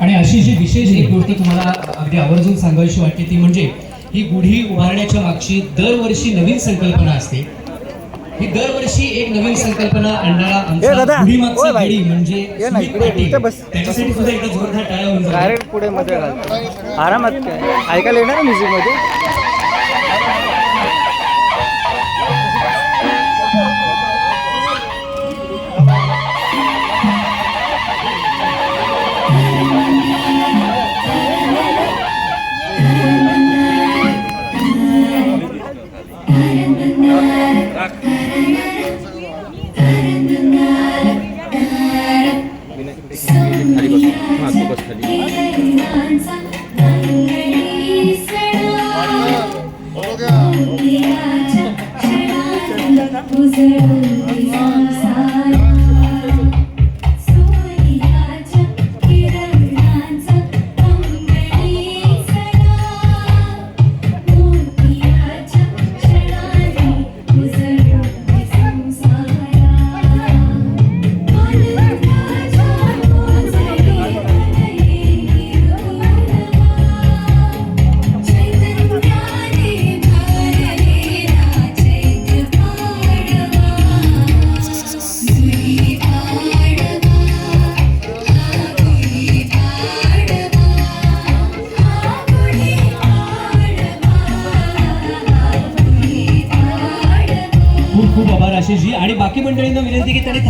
आणि अशी जी विशेष एक गोष्ट तुम्हाला अगदी आवर्जून सांगायची वाटते ती म्हणजे ही गुढी उभारण्याच्या मागची दरवर्षी नवीन संकल्पना असते ही दरवर्षी एक नवीन संकल्पना आणणारा आमचा गुढी मागचा. गुढी म्हणजे. त्याच्यासाठी सुद्धा एकदा जोरदार टाळ्या होऊन जाऊ. डायरेक्ट पुढे मध्ये घाल आरामात काय ऐकायला येणार म्युझिकमध्ये खूप खूप आभार आशिषजी. आणि बाकी मंडळींना विनंती की त्यांनी